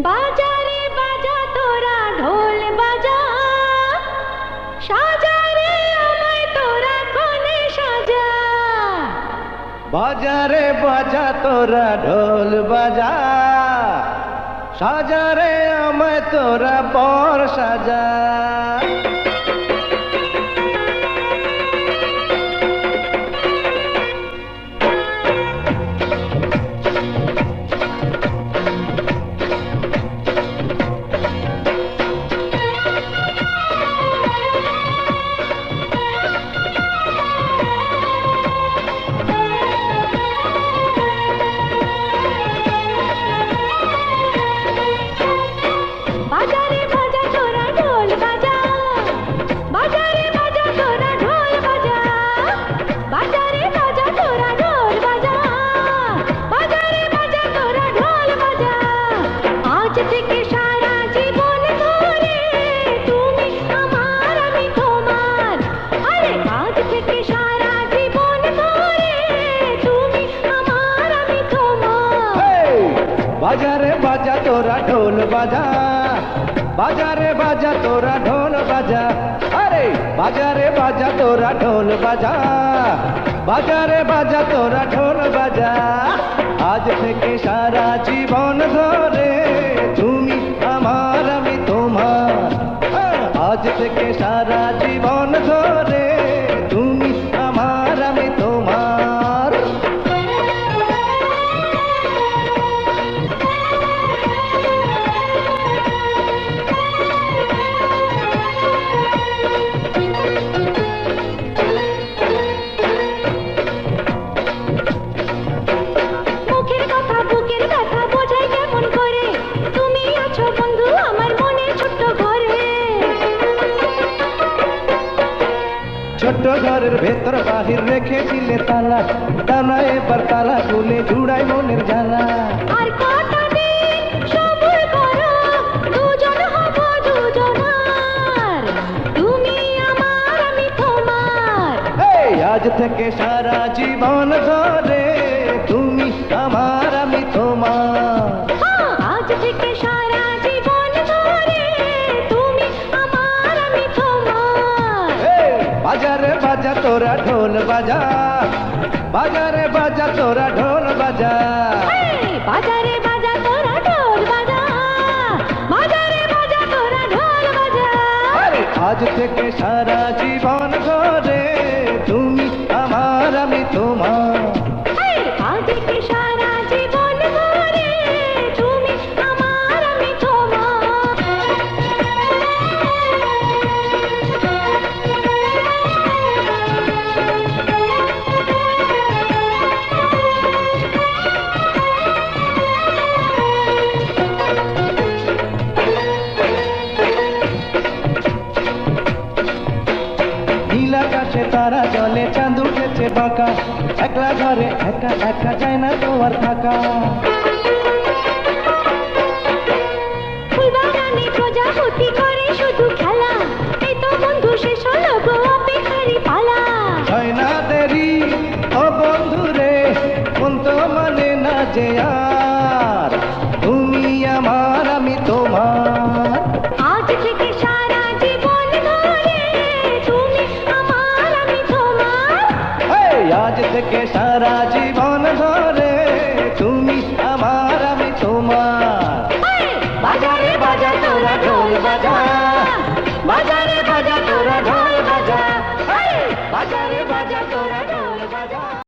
বাজারে বাজা তোরা ঢোল বাজা। সাজারে আমায় তোরা সাজা। তোরা ঢোল তোরা বর সাজা। বাজারে বাজা তোরা ঢোল বাজা বাজারে বাজা তোরা ঢোল বাজা আরে বাজারে বাজা তোরা ঢোল বাজা বাজারে বাজা তোরা ঢোল বাজা আজ থেকে সারা জীবন ধরে তুমি আমার আমি তোমার হ্যাঁ, আজ থেকে সারা জীবন ধরে তুমি ছোট্ট ঘরের ভেতর বাহির রেখেছিলে তালা। তালা এবার তালা খুলে জুড়াই মনের জ্বালা। আর আজ থেকে সারা জীবন ধরে বাজারে বাজা তোরা ঢোল বাজা। বাজারে বাজা তোরা ঢোল বাজা। বাজারে বাজা তোরা ঢোল বাজা। বাজারে বাজা তোরা ঢোল বাজা। আজ থেকে সারা জীবন ধরে তুমি আমার আমি তোমার। জলে চাঁদ উঠেছে বাঁকা। একলা ঘরে একা একা যায় না তো আর থাকা হয় না দেরি ও মন তো মানে না যে থেকে সারা জীবন ধরে তুমি আমার আমি তোমার। বাজারে বাজা। বাজারে